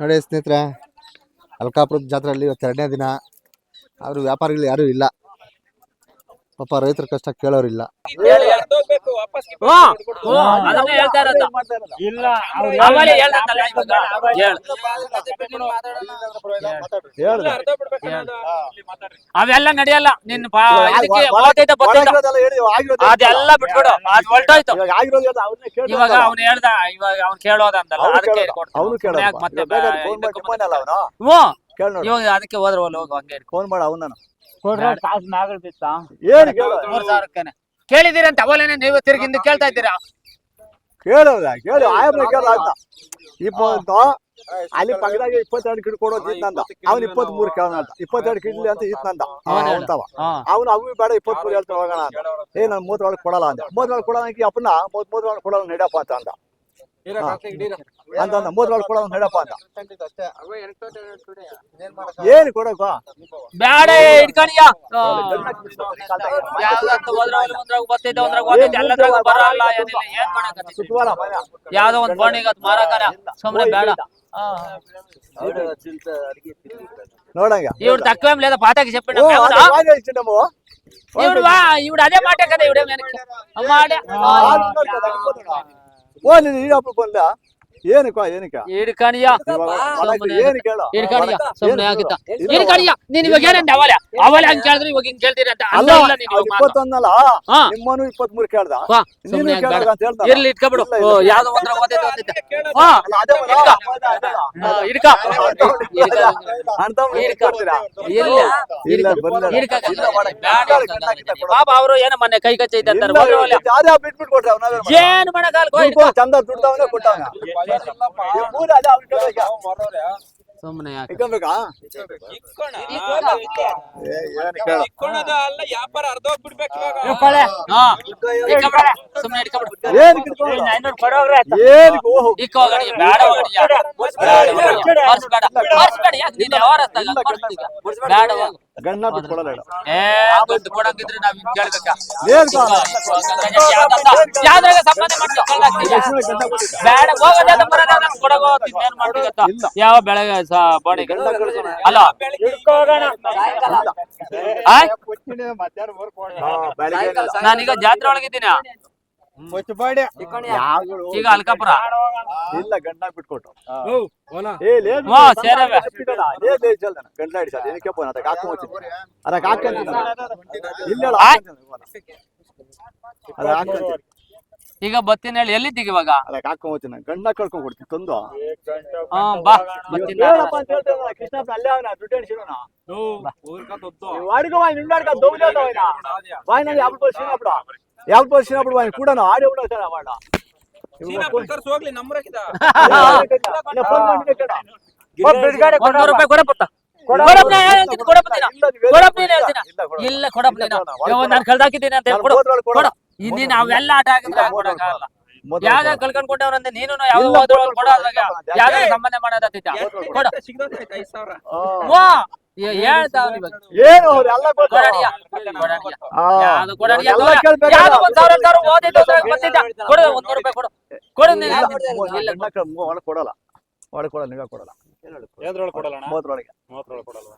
ನೋಡಿ ಸ್ನೇಹಿತರೆ, ಅಲ್ಕಾಪುರದ ಜಾತ್ರೆಯಲ್ಲಿ ಇವತ್ತು ಎರಡನೇ ದಿನ. ಆದರೂ ವ್ಯಾಪಾರಿಗಳು ಯಾರೂ ಇಲ್ಲ. ಪಾಪ ರೈತರ ಕಷ್ಟ ಕೇಳೋರಿಲ್ಲ. ಅದನ್ನೇ ಹೇಳ್ತಾ ಇರೋದು. ಇಲ್ಲ ಆಮೇಲೆ ಹೇಳ್ದಂತಲ್ಲ ಇವಾಗ. ಹೇಳು. ಅವೆಲ್ಲ ನಡೆಯಲ್ಲ. ನಿನ್ ಬಾ- ಓದೈತೆ. ಅದೆಲ್ಲ ಬಿಟ್ಬಿಡು. ಅದ್ ಹೊಲ್ಟೋಯ್ತು ಇವಾಗ ಅವ್ನು ಹೇಳ್ದ ಇವಾಗ ಅವ್ನು ಕೇಳೋದ ಅಂತಲ್ಲ ಅವ್ನು ಅದಕ್ಕೆ. ಕೊಡ್ತೀನಿ. ಅವ್ನು ಕೇಳೋದು. ಸುಮ್ನೆ ಯಾಕ್ ಮತ್ತೆ ಬೇಕಾದ್ರೆ ಬಾ- ಫೋನ್ ಹ್ಞೂ. ಕೇಳ್ ನೋಡು. ಇವಾಗ ಅದಕ್ಕೆ ಹೋದ್ರೆ ಹೋಗಿ ಹೋಗು ಹಂಗೆ ಫೋನ್ ಮಾಡ ಅವನ ಕೊಡ್ರ ಕಾಸು ನಾಗಲ್ ಬಿತ್ತ ಏನ್ ಕೇಳು. ಮೂರ್ ಸಾವಿರಕ್ಕೇನೆ. ಕೇಳಿದ್ದೀರಿ ಅಂತ ಅವಲೇನೆ ನೀವು ತಿರ್ಗಿ ಹಿಂದೆ ಕೇಳ್ತಾ ಇದ್ದೀರಾ? ಕೇಳೋದ? ಕೇಳು ಆಯಮ್ಮ ಕೇಳ ಇಪ್ಪತ್ತು ಅಲ್ಲಿ ಪಕ್ಕದಾಗ ಇಪ್ಪತ್ತೆರಡು ಕಿಡ್ ಕೊಡೋದು ಇತ್ತಂದ. ಅವ್ನು ಇಪ್ಪತ್ ಮೂರು ಕೇಳೋಣ ಅಂತ ಇಪ್ಪತ್ತೆರಡು ಕಿಡ್ಲಿ ಅಂತ ಹೇಳು. ಅಂತವ ಅವನು ಅವು ಬೇಡ ಇಪ್ಪತ್ಮೂರು ಹೇಳ್ತಾ ಹೋಗೋಣ ಅಂತ. ಏ ನಾನು ಮೂವತ್ತೊಳಗೆ ಕೊಡಲ್ಲ ಅಂದ ಮೂವತ್ತೊಳಗೆ ಕೊಡೋಣ ಅಪ್ಪನ ಮೂವತ್ ಮೂವತ್ತೊಳಗೆ ಕೊಡೋಣ ನಡ್ಯಪ್ಪ ಅಂತ ಅಂದ ಅಂತಂದ ಮೂವತ್ತೊಳಗೆ ಕೊಡೋಣ ನಡ್ಯಪ್ಪ ಅಂತ ಅಂದ ಮೂದ್ರೊಳ್ ಕೂಡ ಒಂದು ಹೇಳಪ್ಪ ಅಂತ ಏನು ಕೊಡಕ್ಕ ಬೇಡ ಇಟ್ಕಣಿಯ ಯಾವ್ದೋ ಒಂದ್ ಬೋಣಿಗೆ ಅದ್ ಸುಮ್ನೆ ಬೇಡ. ನೋಡಂಗ. ಇವ್ರು తక్కువ ఏం లేదా పాతకి చెప్పండి ఇవిడు అదే మాట కదా ఇవిడే వెనక్కి మాట ஓ இந்த நீடாப்பு பண்ணா ಇವಾಗ ಅಂತ ಅಲ್ಲ ಕೇಳ್ದ? ಬಾಬಾ ಅವರು ಏನೋ ಮೊನ್ನೆ ಕೈ ಕಚ್ಚೈತೆ ಅಂತಾರೆ ಏನ್ ಮಾಡಕ್ ಚಂದ ದುಡ್ಡವನೇ ಕೊಟ್ಟವನ. ಸುಮ್ಮನೆ ಇಟ್ಕೊಬೇಕಾ? ಏ, ಏನು ಕೇಳು. ಹಾ. ಇಟ್ಕೊಬಿಡು. ಸುಮ್ನೆ ಇಟ್ಕೊಬಿಡು. ಏನು ಕಿತ್ಕೊಂಡು? ಐನೂರು ಕೊಡೋಗ್ರೆ ಏನಕ್ಕೆ ಓಹೋ ಇಕ್ಕ ಹೋಗಣಿ, ಬೇಡ ಗಣ್ಣ ಬಿಟ್ಕೊಡಲ್ಲ ಹೇಳು. ಏ ದುಡ್ಡು ಕೊಡಂಗಿದ್ರೆ ನಾವ್ ಹಿಂಗ್? ಏನ್? ಲಕ್ಷ್ಮಿ ಗಂಡ ಕೊಟ್ಟಿದ್ದ. ಬೇಡ ಹೋಗೋದೇ ಕೊಡಗೋ ಇನ್ನೇನ್? ಇಲ್ಲ. ಯಾವ ಬೆಳಗ್ಗೆ ಸ ಅಲ್ಲ ಹಿಡ್ಕೋಗೋಣ ಆಯ್ ಹಾ, ಬೆಳಿಗ್ಗೆ ಏನಿಲ್ಲ. ನಾನೀಗ ಜಾತ್ರೆ ಒಳಗಿದ್ದೀನಿ ಈಗ ಅಲ್ಕಾಪುರ? ಇಲ್ಲ ಗಂಡ ಬಿಟ್ಕೊಟ್ಟು ಏ ಸೇರವೆ. ಏ ಸರ್ ಇಲ್ಲ. ಈಗ ಬತ್ತೀನಿ ಹೇಳಿ ಎಲ್ಲಿದ್ದೀಗ ಇವಾಗ? ಅದಕ್ಕೆ ಹಾಕೋ ಗಂಡ ಕಳ್ಕೊಂಡ್ ಕೊಡ್ತೀನಿ ತಂದು. ಹಾ ಅಲ್ಲೇ ಅವನ ದುಡ್ಡು ಎಣಿಸಿರೋಣ? ಬಾಯ್ ನಿಂಡಾಡ್ಕ ದೋಗ್ಲೇ ಹೋಯ್ನಾ యాభై పది సీనప్పుడు వాడిని కూడా ఆడి ఉన్నాడు కదా వాడు ಬಿಡ್ಗಡೆ ಒಂದ್ ನೂರು ರೂಪಾಯಿ ಕೊಡಪ್ಪತ್ತ ಕೊಡಪ್ಪ ನಾನು ಹೇಳ್ತೀನಿ, ಕೊಡಪ್ಪ ನೀನು. ಕೊಡಪ್ಪ ನೀನು ಹೇಳ್ತೀನ ಇಲ್ಲ ಕೊಡಪ್ಪ ನೀನು ಇವಾಗ ನಾನು ಕಳ್ದಾಕಿದ್ದೀನಿ ಅಂತ ಹೇಳಿ ಕೊಡು ಕೊಡು ಇನ್ನೀನು ಅವೆಲ್ಲ ಆಟ ಆಗಿದ್ರೆ ಕೊಡಕ್ಕಾಗಲ್ಲ ಯಾವ್ದಾಗ ಕಳ್ಕೊಂಡ್ ಕೊಟ್ಟವ್ರಂತೆ ನೀನು ಯಾವ ಹೋದ್ರೊಳಗೆ ಕೊಡ ಅದ್ರಾಗ ಯಾವ್ದಾಗ ಸಂಬಂಧ ಮಾಡೋದತ್ತೈತ ಕೊಡು ವಾ ಹೇಳ್ತಾವ್ ಇವಾಗ ಏನು ಅವ್ರು ಎಲ್ಲ ಕೊಡಲ್ಲ ಒಳಗೆ ಕೊಡಲ್ಲ ನೀವೇ ಕೊಡಲ್ಲ ಮೂವತ್ತರೊಳಗೆ ಕೊಡಲ್ಲ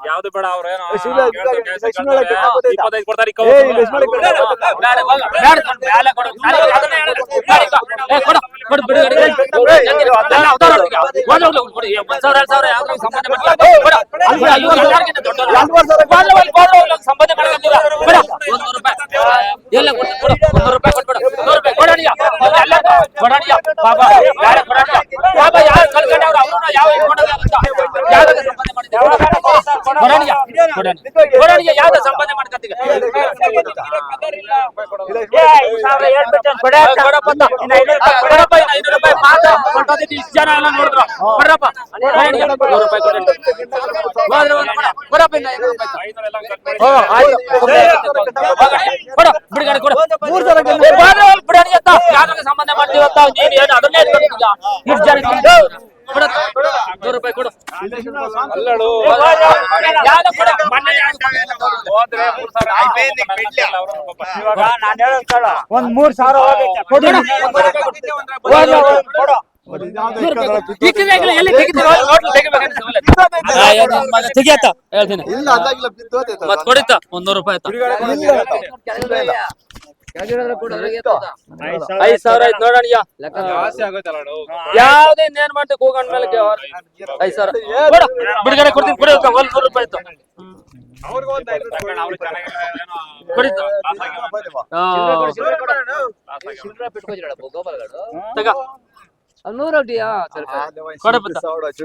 ಯಾವ್ದು ಬೇಡ ಅವ್ರ ಅವ್ರಿಗೆ. ಕೊಡು. ಸಂಬಂಧ. ಕೊಡು. ಕೊಡು, ರೂಪಾಯಿ. ಕೊಡು, ಕೊಡು, ರೂಪಾಯಿ ಕೊಟ್ಬಿಡು. ನೂರು ರೂಪಾಯಿ ಕೊಡಣಿಯ. ಎಲ್ಲ ಕೊಡಣಿಯ. ಬಾಬಾ, ಬೇಡ ಕೊಡಣಿಯ. ಬಾಬಾ, ಯಾರು ಕಳ್ಕೊಂಡವ್ರು ಅವ್ರನ್ನ ಯಾವ ಇಟ್ಕೊಂಡೋಗಾಗುತ್ತ? ಯಾವ್ದಾಗ ಸಂಬಂಧ ಮಾಡಿದ್ದೀರ? ಕೊಡಣಿಯ. ಕೊಡಣಿ. ಕೊಡಣಿಯ ಯಾವ್ದು ಸಂಬಂಧ ಮಾಡ್ಕೊಂತೀಗ ಸಾವಿರ ಹೇಳ್ಬಿಟ್ಟು ಕೊಡ ಕೊಡಪ್ಪ ಅಂತ. ಕೊಡಪ್ಪ ಇನ್ನು ಐನೂರು ರೂಪಾಯಿ ಮಾತ್ರ ಕೊಟ್ಟೋದಿದ್ದು ಇಷ್ಟ್ ಜನ ಎಲ್ಲ ನೋಡಿದ್ರು ಕೊಡ್ರಪ್ಪ ಕೊಡಣ್ಣ, ನೂರು ರೂಪಾಯಿ ಕೊಡಣ್ಣ. ಹೋದ್ರೆ ಹೋದ್ರೆ ಕೊಡ. ಕೊಡಪ್ಪ ಇನ್ನು ಐನೂರು ರೂಪಾಯಿ ಓ, ಆಯ್ತು. ಸುಮ್ನೆ ಇರ್ತೀನಿ. ಹೋಗಣ್ಣ. ಕೊಡು, ಬಿಡುಗಡೆ ಕೊಡು. ಮೂರ್ ಸಾವಿರ ಗಂಡ. ಏ, ಬಾರೆ, ಅಲ್ಲಿ ಬಿಡಣಿ ಅಂತ. ಯಾರಿಗೆ ಸಂಬಂಧ ಮಾಡ್ತೀವಿ ಅಂತ ನೀನ್ ಏನು ಅದನ್ನೇ ಇಟ್ಕೊಂಡಿದ್ಯಾ? ಇಷ್ಟ್ ಜನಕ್ಕೆ ಕೊಡು ನೂರು ರೂಪಾಯಿ ಕೊಡು. ಅಲ್ಲಡು ಯಾವ್ದೋ ಕೊಡು? ಮೊನ್ನೆ ಹೋದ್ರೆ ಮೂರ್ ಸಾವಿರ ಇವಾಗ ನಾನ್ ಹೇಳೋದ್ ಕೇಳು. ಒಂದ್ ಮೂರ್ ಸಾವಿರ ಕೊಡು. ತೆಗಿಯತ್ತ? ಹೇಳ್ತೀನಿ. ಮತ್ ಕೊಡಿತ್ತ? ಒಂದ್ ನೂರು ರೂಪಾಯಿ ಆಯ್ತು? ಐದ್ ಸಾವಿರ ಆಯ್ತು. ನೋಡೋಣ. ಯಾವ್ದೇ ಇನ್ನೇನ್ ಮಾಡ್ತೀವಿ ಕೂಗಂಡ್ ಮೇಲೆ ಐದ್ ಸಾವಿರ. ಕೊಡು. ಬಿಡುಗಡೆ ಕೊಡ್ತೀನಿ ಕೊಡಿ ಒಂದ್ ನೂರು ರೂಪಾಯಿ ಇತ್ತು. ಅವ್ರಿಗೂ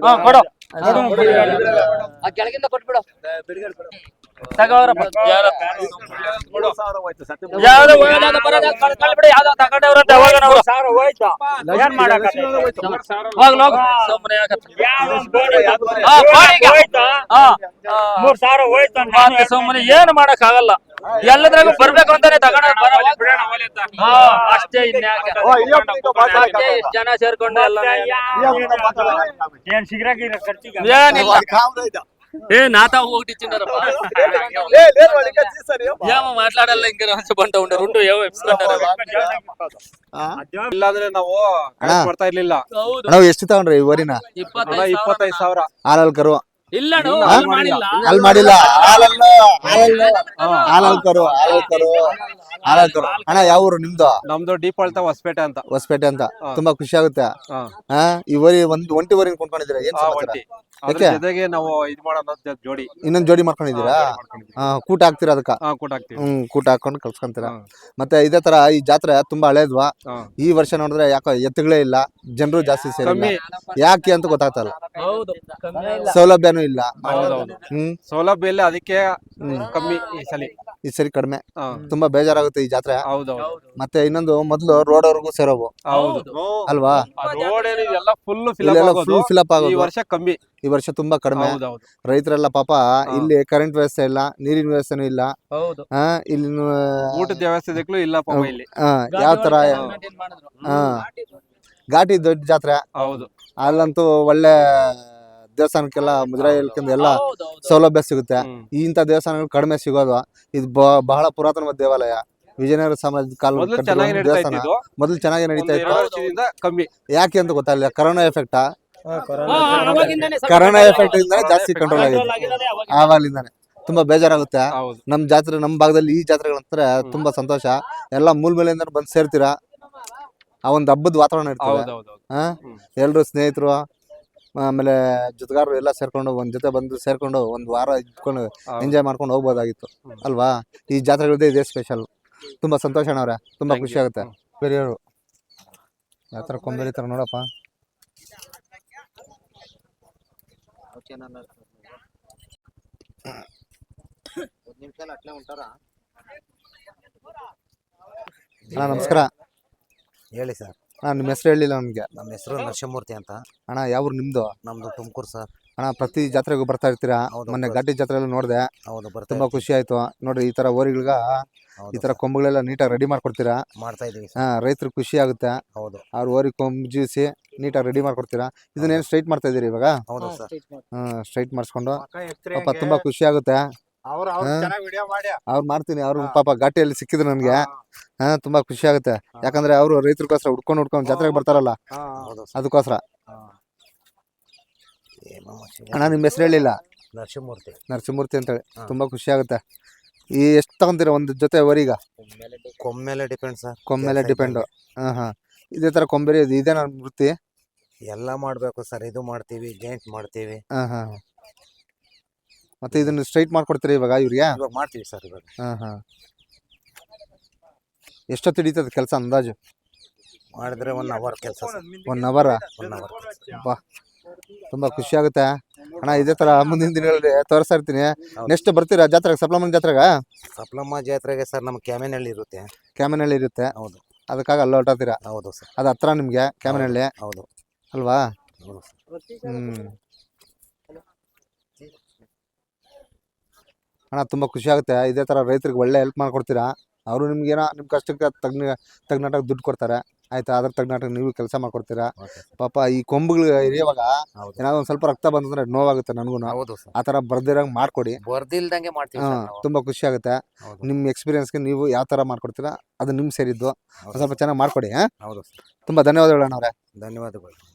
ಆ, ಕೊಡು ಕೆಳಗಿಂದ ಕೊಟ್ಬಿಡು. ತಗೋರಪ್ಪ ಯಾರ ಕೊಡು. ಯಾವ್ದೋ ಒಳ್ಳೆದ ಬರೋದ ಕಳ್ಬಿಡಿ ಯಾವ್ದೋ ತಗೊಂಡವ್ರಂತ ಅವಾಗ ನಾವು ಸಾವಿರ ಹೋಯ್ತು. ಏನ್ ಮಾಡಕತ್ತೆ ಹೋಗ್ಲಿ ಹೋಗ್ ಸುಮ್ಮನೆ ಮೂರ್ ಸಾವಿರ ಹೋಯ್ತು ಸುಮ್ಮನೆ ಏನು ಮಾಡಕ್ ಆಗಲ್ಲ ಎಲ್ಲದ್ರಾಗೂ ಬರ್ಬೇಕು ಅಂತಾನೆ ತಗೊಂಡ ಬಿಡೋಣ, ಹೋಗ್ಲಿ ಅಂತ. ಹಾ ಅಷ್ಟೇ ಇನ್ಯಾಕೆ ಅದಕ್ಕೆ ಇಷ್ಟ್ ಜನ ಸೇರ್ಕೊಂಡು ಎಲ್ಲ ಏನ್ ಸಿಗರ ಗಿರ ಖರ್ಚಿಗೆ ಏನಿಲ್ಲ ఏ నాతో ఒకటి ఇచ్చిండారప్ప ఏమో మాట్లాడాలి ఇంకా రాసి బంట ఉండరు ఉండు ఏవో ఎప్సుకుంటారు ಇಲ್ಲಾಂದ್ರೆ ನಾವು ಕಳ್ಸಿ ಬರ್ತಾ ಇರ್ಲಿಲ್ಲ ಹೌದು ನಾವು ಎಷ್ಟು ತಗೊಂಡ್ರಿ ಈ ವರಿನ ಅಣ್ಣ ಇಪ್ಪತ್ತೈದು ಇಪ್ಪತ್ತೈದು ಸಾವಿರ ಹಾಲಲ್ ಕರು ಇಲ್ಲ ಅಲ್ಲಿ ಮಾಡಿಲ್ಲ. ಅಣ್ಣ ಯಾವ ಊರು ನಿಮ್ದು? ನಮ್ದು ಹೊಸಪೇಟೆ ಅಂತ. ಹೊಸಪೇಟೆ ಅಂತ. ತುಂಬಾ ಖುಷಿ ಆಗುತ್ತೆ. ಈ ವರಿ ಒಂದ್ ಒಂಟಿ ವರಿ ಕೊಂಡ್ಕೊಂಡಿದ್ದೀರಾ ಏನ್ ಅದ್ರ ಯಾಕೆ? ಜೊತೆಗೆ ನಾವು ಇದು ಮಾಡೋಣ ಜೋಡಿ. ಇನ್ನೊಂದ್ ಜೋಡಿ ಮಾಡ್ಕೊಂಡಿದ್ದೀರಾ? ಹಾ, ಕೂಟ ಹಾಕ್ತೀರಾ ಅದಕ್ಕ? ಹಾ ಕೂಟ ಹಾಕ್ತೀವಿ. ಹ್ಮ್ ಕೂಟ ಹಾಕೊಂಡು ಕಲ್ಸ್ಕೊಂತೀರಾ? ಹಾ. ಮತ್ತೆ ಇದೇ ತರ ಈ ಜಾತ್ರೆ ತುಂಬಾ ಹಳೇದ್ವಾ? ಹಾ. ಈ ವರ್ಷ ನೋಡಿದ್ರೆ ಯಾಕೋ ಎತ್ತುಗಳೇ ಇಲ್ಲ ಜನರು ಜಾಸ್ತಿ ಸೇರಿಲ್ಲ. ಕಮ್ಮಿ. ಯಾಕೆ ಅಂತ ಗೊತ್ತಾಗ್ತಲ್ಲ ಹೌದು. ಸೌಲಭ್ಯನೂ ಇಲ್ಲ. ಹೌದೌದು. ಹ್ಮ್. ಸೌಲಭ್ಯ ಇಲ್ಲ ಅದಕ್ಕೆ ಕಮ್ಮಿ ಈ ಸಲ. ಈ ಸರಿ ಕಡಿಮೆ. ತುಂಬಾ ಬೇಜಾರಾಗುತ್ತೆ ಈ ಜಾತ್ರೆ. ಹೌದೌದು. ಮತ್ತೆ ಇನ್ನೊಂದು ಮೊದ್ಲು ರೋಡ್ ಅವ್ರಿಗೂ ಸೇರೋವು. ಹೌದು. ಅಲ್ವಾ? ರೋಡ್ ಎಲ್ಲ ಫುಲ್ ಫಿಲ್ ಅಪ್ ಆಗೋದು. ಫಿಲಪ್ ಈ ಆಗೋದು. ವರ್ಷ ಕಮ್ಮಿ. ಈ ವರ್ಷ ತುಂಬಾ ಕಡಿಮೆ. ಹೌದೌದು. ರೈತರೆಲ್ಲ ಪಾಪ ಇಲ್ಲಿ ಕರೆಂಟ್ ವ್ಯವಸ್ಥೆ ಇಲ್ಲ ನೀರಿನ ವ್ಯವಸ್ಥೆನೂ ಇಲ್ಲ. ಹೌದು. ಆ, ಇಲ್ಲಿ ಊಟದ ವ್ಯವಸ್ಥೆ ಇಲ್ಲ ಪಾಪ ಇಲ್ಲಿ. ಯಾವ ತರ. ಹಾ. ಘಾಟಿ ದೊಡ್ಡ ಜಾತ್ರೆ. ಹೌದು. ಅಲ್ಲಂತೂ ಒಳ್ಳೆ ದೇವಸ್ಥಾನಕ್ಕೆಲ್ಲ ಮುಜರಾಯಿ ಇಲ್ಕಂದು ಎಲ್ಲ. ಸೌಲಭ್ಯ ಸಿಗುತ್ತೆ. ಇಂತ ಇಂಥ ದೇವಸ್ಥಾನಗಳು ಕಡಿಮೆ ಸಿಗೋದು. ಇದು ಬ- ಬಹಳ ಪುರಾತನ ದೇವಾಲಯ. ವಿಜಯನಗರ ಸಾಮ್ರಾಜ್ಯದ ಕಾಲ ಮೊದಲು ಚೆನ್ನಾಗಿ ನಡೀತಾ ದೇವಸ್ಥಾನ. ಮೊದಲು ಚೆನ್ನಾಗಿ ನಡೀತಾ ಇತ್ತು. ಕಮ್ಮಿ. ಯಾಕೆ ಅಂತ ಗೊತ್ತಾಗಲಿಲ್ಲ ಕರೋನಾ ಎಫೆಕ್ಟ್. Corona effect. ಇಂದ ಜಾಸ್ತಿ ಕಂಟ್ರೋಲ್ ಆಗಿದೆ ಆವಾಗಲಿಂದಾನೆ ತುಂಬಾ ಬೇಜಾರಾಗುತ್ತೆ. ನಮ್ ಜಾತ್ರೆ ನಮ್ ಭಾಗದಲ್ಲಿ ಈ ಜಾತ್ರೆಗಳಂತಾರೆ ತುಂಬಾ ಸಂತೋಷ. ಎಲ್ಲ ಮೂಲ ಮೇಲಿಂದ ಬಂದು ಸೇರ್ತೀರಾ? ಆ ಒಂದು ಹಬ್ಬದ ವಾತಾವರಣ ಇರ್ತದೆ. ಎಲ್ರು ಸ್ನೇಹಿತರು ಆಮೇಲೆ ಜೊತೆಗಾರರು ಎಲ್ಲ ಸೇರ್ಕೊಂಡು ಒಂದ್ ಜೊತೆ ಬಂದು ಸೇರ್ಕೊಂಡು ಒಂದ್ ವಾರ ಇದ್ಕೊಂಡು ಎಂಜಾಯ್ ಮಾಡ್ಕೊಂಡು ಹೋಗ್ಬೋದಾಗಿತ್ತು. ಅಲ್ವಾ? ಈ ಜಾತ್ರೆಗಳದ್ದೇ ಇದೇ ಸ್ಪೆಷಲ್ ತುಂಬಾ ಸಂತೋಷ ಅಣ್ಣವ್ರೆ. ತುಂಬಾ ಖುಷಿ ಆಗುತ್ತೆ. ಬೇರೆಯವರು ಯಾವ ತರ ಕೊಂಬೆರಿತಾರ ನೋಡಪ್ಪ. ಅಣ್ಣ ನಮಸ್ಕಾರ. ಹೇಳಿ ಸರ್. ಅಣ್ಣ ನಿಮ್ಮ ಹೆಸರು ಹೇಳಿಲ್ಲ ನಮ್ಗೆ. ನಮ್ಮ ಹೆಸರು ನರಸಿಂಹಮೂರ್ತಿ ಅಂತ. ಅಣ್ಣ ಯಾವ್ರು ನಿಮ್ದು? ನಮ್ದು ತುಮಕೂರು ಸರ್. ಅಣ್ಣ ಪ್ರತಿ ಜಾತ್ರೆಗೂ ಬರ್ತಾ ಇರ್ತೀರಾ? ಹೌದು, ಮೊನ್ನೆ ಬರ್ತಾ ಜಾತ್ರೆ ಜಾತ್ರೆ ನೋಡಿದೆ. ಹೌದು ಬರ್ತಾ ತುಂಬಾ ಖುಷಿ ಆಯ್ತು. ನೋಡ್ರಿ ಈ ತರ ಓರಿಗಳಿಗ ಹೌದು ಈ ತರ ಕೊಂಬುಗಳೆಲ್ಲ ನೀಟಾಗಿ ರೆಡಿ ಮಾಡ್ಕೊಡ್ತೀರಾ? ಮಾಡ್ತಾ ಇದೀವಿ ಸರ್. ಹಾ ರೈತರು ಖುಷಿ ಆಗುತ್ತೆ. ಹೌದು. ಅವ್ರ ಓರಿ ಕೊಂಬುಜಿಸಿ ನೀಟಾಗಿ ರೆಡಿ ಮಾಡ್ಕೊಡ್ತೀರಾ? ಇದನ್ನೇನು ಸ್ಟ್ರೈಟ್ ಮಾಡ್ತಾ ಇದೀರಿ ಇವಾಗ? ಹೌದು ಸರ್. ಹ್ಮ್ ಸ್ಟ್ರೈಟ್ ಮಾಡಿಸ್ಕೊಂಡು. ಪಾಪ ತುಂಬಾ ಖುಷಿ ಆಗುತ್ತೆ. ಅವ್ರು ಹಾ. ಚೆನ್ನಾಗಿ ವಿಡಿಯೋ ಮಾಡಿ ಅವ್ರು ಮಾಡ್ತೀನಿ. ಅವ್ರು ಪಾಪ ಘಾಟಿಯಲ್ಲಿ ಸಿಕ್ಕಿದ್ರು ನನ್ಗೆ. ಹಾ. ತುಂಬಾ ಖುಷಿ ಆಗುತ್ತೆ. ಯಾಕಂದ್ರೆ ಅವರು ರೈತರಿಗೋಸ್ಕರ ಹುಡ್ಕೊಂಡು ಹುಡ್ಕೊಂಡು ಜಾತ್ರೆಗೆ ಬರ್ತಾರಲ್ಲ ಹೌದು ಅದಕ್ಕೋಸ್ಕರ. ಅಣ್ಣ ನಿಮ್ಮ ಹೆಸರು ಹೇಳಿಲ್ಲ? ನರಸಿಂಹಮೂರ್ತಿ. ನರಸಿಂಹಮೂರ್ತಿ ಅಂತೇಳಿ. ತುಂಬಾ ಖುಷಿ ಆಗುತ್ತೆ. ಈ ಎಷ್ಟು ತಗೊಂತೀರ ಒಂದು ಜೊತೆ ವರಿಗ ಕೊಮ್ಮೆಲೆ ಡಿಪೆಂಡ್ ಸರ್. ಕೊಮ್ಮೆಲೆ ಡಿಪೆಂಡ್. ಹಾ ಹಾ. ಇದೇ ತರ ಕೊಂಬೆರಿ ಇದೆ ಇದೇ ನನ್ನ ವೃತ್ತಿ? ಎಲ್ಲ ಮಾಡ್ಬೇಕು ಸರ್. ಇದು ಮಾಡ್ತೀವಿ ಜೈಂಟ್ ಮಾಡ್ತೀವಿ. ಹಾ ಹಾ. ಮತ್ತೆ ಇದನ್ನ ಸ್ಟ್ರೈಟ್ ಮಾಡ್ಕೊಡ್ತೀರಾ ಇವಾಗ ಇವ್ರಿಗೆ? ಇವಾಗ ಮಾಡ್ತೀವಿ ಸರ್ ಇವಾಗ. ಹಾಂ ಹಾಂ. ಎಷ್ಟೊತ್ತು ಹಿಡಿತದ ಕೆಲಸ ಅಂದಾಜು? ಮಾಡಿದ್ರೆ ಒನ್ ಅವರ್ ಕೆಲಸ ಒನ್ ಅವರ್ ಒನ್ ಅವರ್ ಬಾ. ತುಂಬ ಖುಷಿ ಆಗುತ್ತೆ. ಅಣ್ಣ ಇದೇ ತರ ಮುಂದಿನ ದಿನಗಳಲ್ಲಿ ತೋರಿಸ್ತಾ ಇರ್ತೀನಿ. ನೆಕ್ಸ್ಟ್ ಬರ್ತೀರಾ ಜಾತ್ರೆಗೆ? ಸಪ್ಲಮನ್ ಜಾತ್ರೆಗೆ? ಸಪ್ಲಮ್ಮ ಜಾತ್ರೆಗೆ ಸರ್ ನಮ್ಮ ಕ್ಯಾಮೆನಲ್ಲಿ ಇರುತ್ತೆ. ಕ್ಯಾಮನಹಳ್ಳಿ ಇರುತ್ತೆ? ಹೌದು. ಅದಕ್ಕಾಗಿ ಅಲ್ಲಿ ಹೊರಟಾತೀರಾ ಹೌದು ಸರ್. ಅದು ಹತ್ರ ನಿಮಗೆ ಕ್ಯಾಮನಹಳ್ಳಿ? ಹೌದು. ಅಲ್ವಾ? ಹೌದು ಸರ್ ಹ್ಮ್ ಅಣ್ಣ ತುಂಬಾ ಖುಷಿ ಆಗುತ್ತೆ. ಇದೇ ತರ ರೈತರಿಗೆ ಒಳ್ಳೆ ಹೆಲ್ಪ್ ಮಾಡಿಕೊಡ್ತೀರಾ? ಅವರು ನಿಮ್ಗೇನೋ ನಿಮ್ಮ ಕಷ್ಟಕ್ಕೆ ತಗ್ನ ತಗ್ನಾಟಕ್ಕೆ ದುಡ್ಡು ಕೊಡ್ತಾರೆ. ಆಯ್ತಾ? ಅದ್ರ ತಗ್ನಾಟಕ ನೀವು ಕೆಲಸ ಮಾಡ್ಕೊಡ್ತೀರಾ. ಪಾಪ ಈ ಕೊಂಬುಗಳು ಇರಿಯುವಾಗ. ಏನಾದ್ರು ಒಂದು ಸ್ವಲ್ಪ ರಕ್ತ ಬಂತಂದ್ರೆ ನೋವಾಗುತ್ತೆ ನನಗೂ. ಹೌದು ಸರ್ ಆ ತರ ಬರ್ದಿರೋಂಗೆ ಮಾಡಿಕೊಡಿ. ಬರ್ದಿಲ್ದಂಗೆ ಮಾಡ್ತೀವಿ ಹಾಂ ತುಂಬ ಖುಷಿ ಆಗುತ್ತೆ. ನಿಮ್ಮ ಎಕ್ಸ್‌ಪೀರಿಯನ್ಸ್ ಎಕ್ಸ್ಪೀರಿಯನ್ಸ್ಗೆ ನೀವು ಯಾವ ತರ ಮಾಡ್ಕೊಡ್ತೀರಾ? ಅದು ನಿಮ್ಮ ಸೇರಿದ್ದು. ಸ್ವಲ್ಪ ಚೆನ್ನಾಗಿ ಮಾಡಿಕೊಡಿ ಹಾಂ? ಹೌದು ಸರ್ ತುಂಬಾ ಧನ್ಯವಾದಗಳು ಅಣ್ಣವ್ರೆ. ಧನ್ಯವಾದಗಳು.